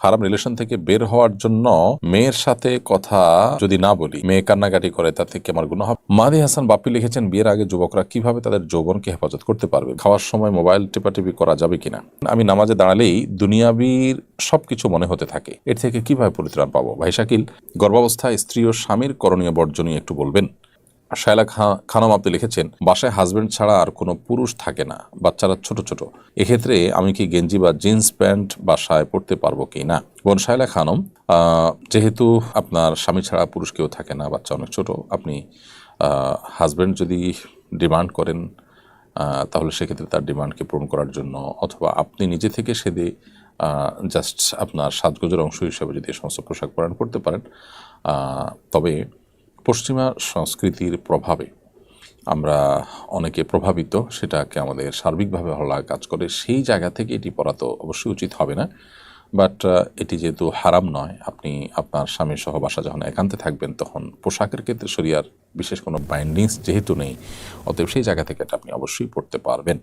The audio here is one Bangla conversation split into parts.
হারাম রিলেশন থেকে বের হওয়ার জন্য মেয়ের সাথে কথা যদি না বলি, মেয়ে কান্নাকাটি করে, তার থেকে আমার গুণ হবে। মাদি হাসান বাপি লিখেছেন, বিয়ের আগে যুবকরা কীভাবে তাদের যৌবনকে হেফাজত করতে পারবে? খাওয়ার সময় মোবাইল টেপাটেপি করা যাবে কিনা? আমি নামাজে দাঁড়ালেই দুনিয়াবির সবকিছু মনে হতে থাকে। এর থেকে কীভাবে পরিত্রাণ পাবো? ভাই শাকিল, গর্ভাবস্থায় স্ত্রী ও স্বামীর করণীয় বর্জনীয় একটু বলবেন? শায়লা খানম আপনি লিখেছেন, বাসায় হাজবেন্ড ছাড়া আর কোনো পুরুষ থাকে না, বাচ্চারা ছোট ছোট। এক্ষেত্রে আমি কি গেঞ্জি বা জিন্স প্যান্ট বাসায় পরতে পারব কি না? বোন শায়লা খানম যেহেতু আপনার স্বামী ছাড়া পুরুষ কেউ থাকে না, বাচ্চা অনেক ছোট, আপনি হাজব্যান্ড যদি ডিমান্ড করেন তাহলে সেক্ষেত্রে তার ডিমান্ডকে পূরণ করার জন্য, অথবা আপনি নিজে থেকে সেদে জাস্ট আপনার সাজগোজের অংশ হিসেবে যদি সমস্ত পোশাক পরিধান করতে পারেন। তবে পশ্চিমা সংস্কৃতির প্রভাবে আমরা অনেকে প্রভাবিত, সেটাকে আমাদের সার্বিকভাবে ভালো লাগা কাজ করে, সেই জায়গা থেকে এটি পড়া তো অবশ্যই উচিত হবে না। বাট এটি যেহেতু হারাম নয়, আপনি আপনার স্বামী সহ বাসা যখন একান্তে থাকবেন, তখন পোশাকের ক্ষেত্রে শরিয়ার বিশেষ কোনো বাইন্ডিংস যেহেতু নেই, অতএব সেই জায়গা থেকে এটা আপনি অবশ্যই পড়তে পারবেন।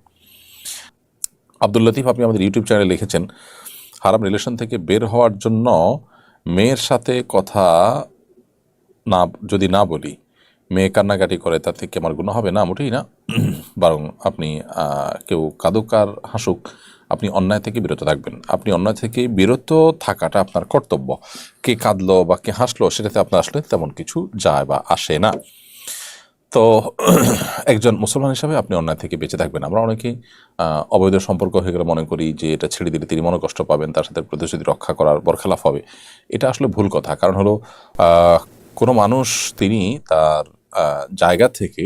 আব্দুল লতিফ, আপনি আমাদের ইউটিউব চ্যানেলে লিখেছেন, হারাম রিলেশন থেকে বের হওয়ার জন্য মেয়ের সাথে কথা না, যদি না বলি, মেয়ে কান্নাকাটি করে, তার থেকে আমার গুণ হবে? না, মোটেই না। বরং আপনি কেউ কাদুক আর হাসুক, আপনি অন্যায় থেকে বিরত থাকবেন। আপনি অন্যায় থেকে বিরত থাকাটা আপনার কর্তব্য। কে কাঁদলো বা কে হাসলো, সেটাতে আপনার আসলে তেমন কিছু যায় বা আসে না। তো একজন মুসলমান হিসাবে আপনি অন্যায় থেকে বেঁচে থাকবেন। আমরা অনেকেই অবৈধ সম্পর্ক হয়ে গেলে মনে করি যে, এটা ছেড়ে দিলে তিনি মনে কষ্ট পাবেন, তার সাথে প্রতিশ্রুতি রক্ষা করার বরখেলাফ হবে। এটা আসলে ভুল কথা। কারণ হলো কোনো মানুষ তিনি তার জায়গা থেকে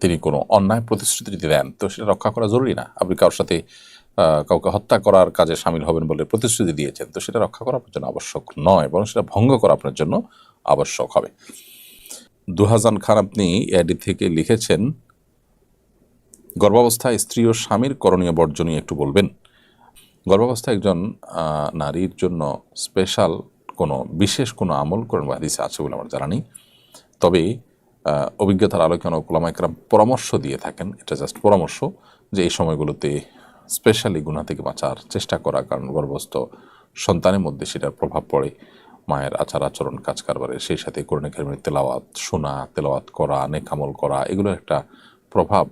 তিনি কোনো অন্যায় প্রতিশ্রুতি যদি দেন। তো সেটা রক্ষা করা জরুরি না। আপনি কারোর সাথে কাউকে হত্যা করার কাজে সামিল হবেন বলে প্রতিশ্রুতি দিয়েছেন, তো সেটা রক্ষা করা আপনার জন্য আবশ্যক নয়, বরং সেটা ভঙ্গ করা আপনার জন্য আবশ্যক হবে। দুহাজান খান আপনি এডি থেকে লিখেছেন, গর্ভাবস্থায় স্ত্রী ও স্বামীর করণীয় বর্জনীয় একটু বলবেন? গর্ভাবস্থায় একজন নারীর জন্য স্পেশাল কোনো, বিশেষ কোনো আমল কোরআন হাদিসে আছে বলে আমার জানা নেই। তবে অভিজ্ঞতার আলোকে অনেক ওলামাইকরাম পরামর্শ দিয়ে থাকেন। এটা জাস্ট পরামর্শ যে এই সময়গুলোতে স্পেশালি গুণা থেকে বাঁচার চেষ্টা করা, কারণ গর্ভস্থ সন্তানের মধ্যে সেটার প্রভাব পড়ে। মায়ের আচার আচরণ, কাজ কারবারে, সেই সাথে করণে কারিমের তেলাওয়াত, শোনা, তেলাওয়াত করা নেকামল করা এগুলো একটা প্রভাব,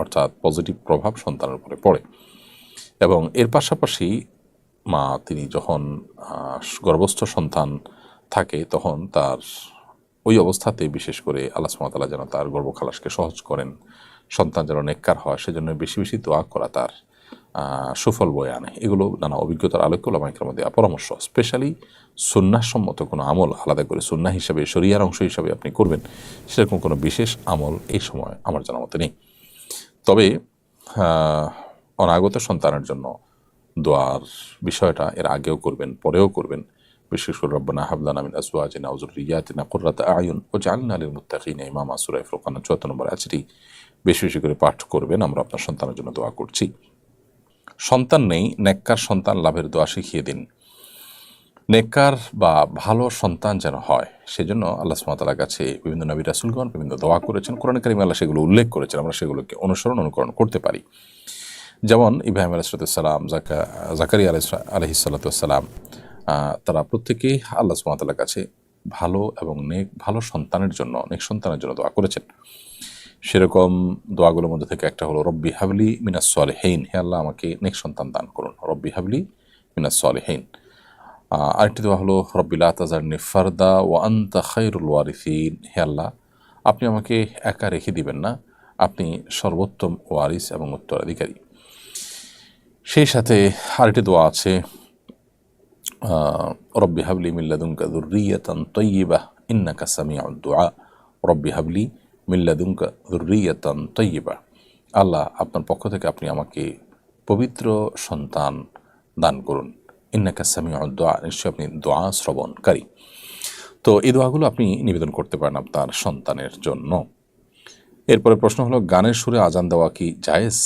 অর্থাৎ পজিটিভ প্রভাব সন্তানের উপরে পড়ে। এবং এর পাশাপাশি মা, তিনি যখন গর্ভস্থ সন্তান থাকে, তখন তার ওই অবস্থাতে বিশেষ করে আল্লাহ সুমাতালা যেন তার গর্ভখালাসকে সহজ করেন। সন্তান যেন নেককার হয়, সেজন্য বেশি বেশি দোয়া করা তার সুফল বয়ে আনে। এগুলো নানা অভিজ্ঞতার আলোকে ওলামাইকের মধ্যে পরামর্শ স্পেশালি সুন্নাসম্মত কোনো আমল আলাদা করে সুন্না হিসাবে, শরিয়ার অংশ হিসাবে আপনি করবেন, সেরকম কোনো বিশেষ আমল এই সময় আমার জানা মতে নেই। তবে অনাগত সন্তানের জন্য দোয়ার বিষয়টা এর আগেও করবেন, পরেও করবেন। বিশেষ করে রব্বানা হাবলানা মিন আজওয়াজিনা ওয়া যুররিয়াতিনা কুররাতা আয়ুন ও ওয়াজআলনা লিল মুত্তাকিনা ইমামা সূরা ফুরকান 74 নম্বর আয়াতটি বেশি বেশি করে পাঠ করবেন, আমরা আপনার সন্তানের জন্য দোয়া করছি। সন্তান নেই, নেককার সন্তান লাভের দোয়া শিখিয়ে দিন। নেককার বা ভালো সন্তান যেন হয়, সেজন্য আল্লাহ সুমাতালার কাছে বিভিন্ন নবী রাসুলগণ বিভিন্ন দোয়া করেছেন। কোরআন কারিম আল্লাহ সেগুলো উল্লেখ করেছেন, আমরা সেগুলোকে অনুসরণ, অনুকরণ করতে পারি। যেমন ইব্রাহিম আলাইসালাম জাকা জাকারিয়া আলহিসাল্লাতাম তারা প্রত্যেকেই আল্লাহ সুমাতালার কাছে ভালো এবং নেক, ভালো সন্তানের জন্য, নেক সন্তানের জন্য দোয়া করেছেন। সেরকম দোয়াগুলোর মধ্যে থেকে একটা হলো, রব্বি হাবলি মিনাস হেইন হে আল্লাহ, আমাকে নেক সন্তান দান করুন। রব্বি হাবলি মিনাস হেইন আরেকটি দোয়া হলো রব্বিল্লা তাজারনি ফারদা ও আন্তা খাইরুল ওয়ারিসিন। হে আল্লাহ, আপনি আমাকে একা রেখে দিবেন না। আপনি সর্বোত্তম ওয়ারিস এবং উত্তরাধিকারী। সেই সাথে আরেকটি দোয়া আছে রব্বি হাবলি মিল্লাদুঙ্কা দুর্রিয়াতান তৈয়িবা ইন্নাকা সামিউদ দুআ। রব্বি হাবলি মিল্লাদুঙ্কা দুর্রিয়াতান তৈয়িবা আল্লাহ আপনার পক্ষ থেকে আপনি আমাকে পবিত্র সন্তান দান করুন। ইন্নাকা সামিউদ দোয়া নিশ্চয়ই আপনি দোয়া শ্রবণকারী। তো এই দোয়াগুলো আপনি নিবেদন করতে পারেন আপনার সন্তানের জন্য। এরপরে প্রশ্ন হলো, গানের সুরে আজান দেওয়া কি জায়েজ?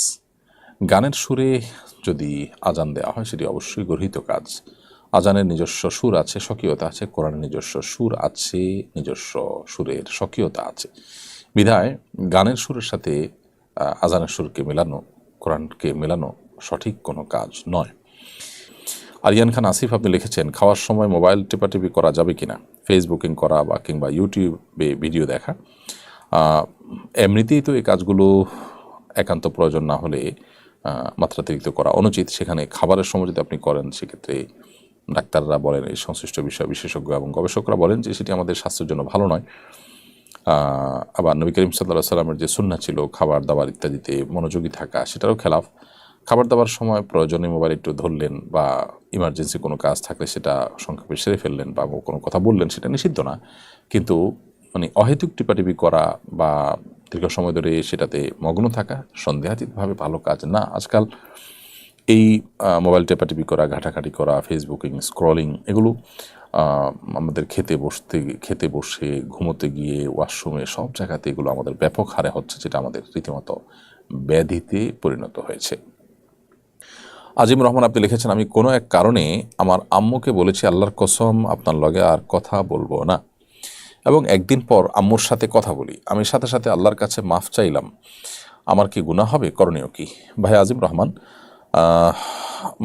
গানের সুরে যদি আজান দেওয়া হয়, সেটি অবশ্যই গর্হিত কাজ। আজানের নিজস্ব সুর আছে, স্বকীয়তা আছে, কোরআনের নিজস্ব সুর আছে, নিজস্ব সুরের স্বকীয়তা আছে। বিধায় গানের সুরের সাথে আজানের সুরকে মেলানো, কোরআনকে মেলানো সঠিক কোনো কাজ নয়। আরিয়ান খান আসিফ, আপনি লিখেছেন, খাওয়ার সময় মোবাইল টেপাটেপি করা যাবে কি না ফেসবুকিং করা বা কিংবা ইউটিউবে ভিডিও দেখা? এমনিতেই তো এই কাজগুলো একান্ত প্রয়োজন না হলে মাত্রাতিরিক্ত করা অনুচিত। সেখানে খাবারের সময় যদি আপনি করেন, সেক্ষেত্রে ডাক্তাররা বলেন, এই সংশ্লিষ্ট বিষয় বিশেষজ্ঞ এবং গবেষকরা বলেন যে সেটি আমাদের স্বাস্থ্যের জন্য ভালো নয়। আবার নবী করিম সাল্লাহ সাল্লামের যে সুন্না ছিল, খাবার দাবার ইত্যাদিতে মনোযোগী থাকা, সেটারও খেলাফ। খাবার দাবার সময় প্রয়োজনে মোবাইল একটু ধরলেন বা ইমার্জেন্সি কোনো কাজ থাকলে সেটা সংক্ষেপে সেরে ফেললেন বা কোনো কথা বললেন, সেটা নিষিদ্ধ না। কিন্তু মানে অহেতুক টিপাটিপি করা বা দীর্ঘ সময় ধরে সেটাতে মগ্ন থাকা সন্দেহাতীতভাবে ভালো কাজ না। আজকাল এই মোবাইল টেপাটিপি করা, ঘাটাঘাটি করা, ফেসবুকিং, স্ক্রলিং এগুলো আমাদের খেতে বসতে, খেতে বসে, ঘুমোতে গিয়ে, ওয়াশরুমে সব জায়গাতে এগুলো আমাদের ব্যাপক হারে হচ্ছে যেটা আমাদের রীতিমতো ব্যাধিতে পরিণত হয়েছে। আজিম রহমান, আপনি লিখেছেন, আমি কোনো এক কারণে আমার আম্মুকে বলেছি, আল্লাহর কসম আপনার লগে আর কথা বলব না। এবং একদিন পর আম্মুর সাথে কথা বলি। আমি সাথে সাথে আল্লাহর কাছে মাফ চাইলাম। আমার কি গুনাহ হবে? করণীয় কি? ভাই আজিম রহমান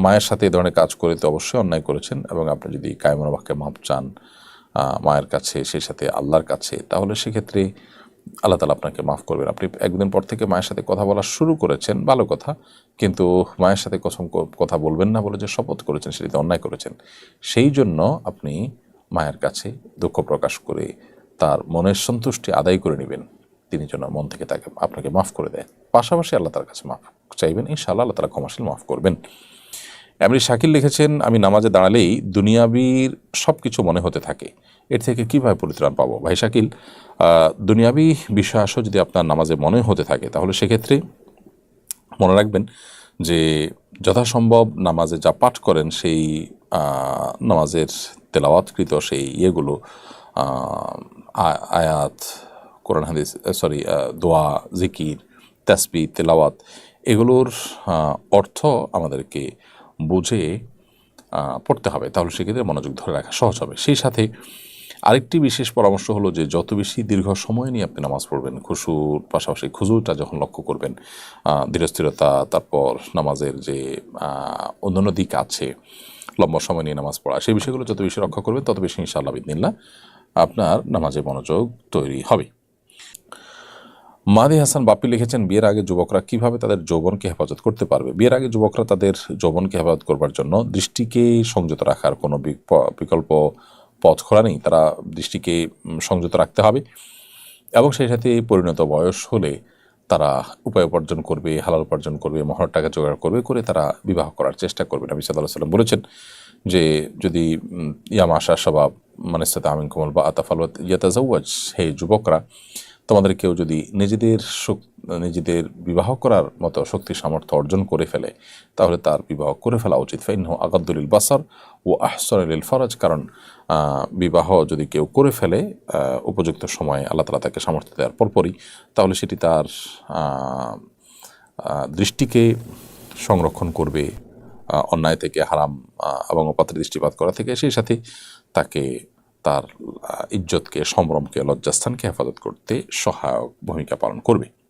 মায়ের সাথে এই ধরনের কাজ করে তো অবশ্যই অন্যায় করেছেন এবং আপনি যদি কায়মনোবাক্যে মাপ চান মায়ের কাছে, সেই সাথে আল্লাহর কাছে, তাহলে সেক্ষেত্রে আল্লাহ তালা আপনাকে মাফ করবেন। আপনি একদিন পর থেকে মায়ের সাথে কথা বলা শুরু করেছেন, ভালো কথা। কিন্তু মায়ের সাথে কথম কথা বলবেন না বলে যে শপথ করেছেন সেটিতে অন্যায় করেছেন। সেই জন্য আপনি মায়ের কাছে দুঃখ প্রকাশ করে তার মনের সন্তুষ্টি আদায় করে নেবেন। তিনি যেন মন থেকে তাকে আপনাকে মাফ করে দেয় পাশাপাশি আল্লাহ তার কাছে মাফ চাইবেন। ইনশাআল্লাহ আল্লাহ তালা ক্ষমাশীল মাফ করবেন। এমনি শাকিল লিখেছেন, আমি নামাজে দাঁড়ালেই দুনিয়াবির সব কিছু মনে হতে থাকে। এর থেকে কীভাবে পরিত্রাণ পাবো? ভাই শাকিল দুনিয়াবি আসো যদি আপনার নামাজে মনে হতে থাকে, তাহলে সেক্ষেত্রে মনে রাখবেন যে যথাসম্ভব নামাজে যা পাঠ করেন সেই নামাজের তেলাওয়াতকৃত সেই ইয়েগুলো আয়াত কোরআন হাদিস সরি দোয়া জিকির তাসবি তেলাওয়াত এগুলোর অর্থ আমাদেরকে বুঝে পড়তে হবে। তাহলে সেক্ষেত্রে মনোযোগ ধরে রাখা সহজ হবে। সেই সাথে আরেকটি বিশেষ পরামর্শ হলো যে যত বেশি দীর্ঘ সময় নিয়ে আপনি নামাজ পড়বেন খুশুর পাশাপাশি খুজুরটা যখন লক্ষ্য করবেন আহ, ধীরস্থিরতা তারপর নামাজের যে অন্যান্য দিক আছে লম্বা সময় নিয়ে নামাজ পড়া সেই বিষয়গুলো যত বেশি রক্ষা করবেন তত বেশি ইনশাআল্লাহ বিদিনিল্লাহ আপনার নামাজে মনোযোগ তৈরি হবে। মাদি হাসান বাপি লিখেছেন বিয়ের আগে যুবকরা কীভাবে তাদের যৌবনকে হেফাজত করতে পারবে? বিয়ের আগে যুবকরা তাদের যৌবনকে হেফাজত করবার জন্য দৃষ্টিকে সংযত রাখার কোনো বিকল্প পথ খোলা নেই। তারা দৃষ্টিকে সংযত রাখতে হবে এবং সেই সাথে পরিণত বয়স হলে তারা উপায় উপার্জন করবে হালাল উপার্জন করবে মহর টাকা জোগাড় করবে করে তারা বিবাহ করার চেষ্টা করবে। নবী সাল্লাহ সাল্লাম বলেছেন যে যদি উম, ইয়ামা আশা সবাব মানে সাথে আমিন কমল বা আতাফালত ইয়াতাজাওয়াজ হে যুবকরা, তোমাদের কেউ যদি নিজেদের নিজেদের বিবাহ করার মতো শক্তি সামর্থ্য অর্জন করে ফেলে, তাহলে তার বিবাহ করে ফেলা উচিত। ফাইন আগাদ্দুলিল বাসার ও আহসরুল ফরজ। কারণ বিবাহ যদি কেউ করে ফেলে উপযুক্ত সময়ে আল্লাহ তালা তাকে সামর্থ্য দেওয়ার পরপরই, তাহলে সেটি তার দৃষ্টিকে সংরক্ষণ করবে। অন্যায় থেকে, হারাম এবং অপাত্রে দৃষ্টিপাত করা থেকে সেই সাথে তাকে তার ইজ্জতকে, সম্ভ্রমকে, লজ্জাস্থানকে হেফাজত করতে সহায়ক ভূমিকা পালন করবে।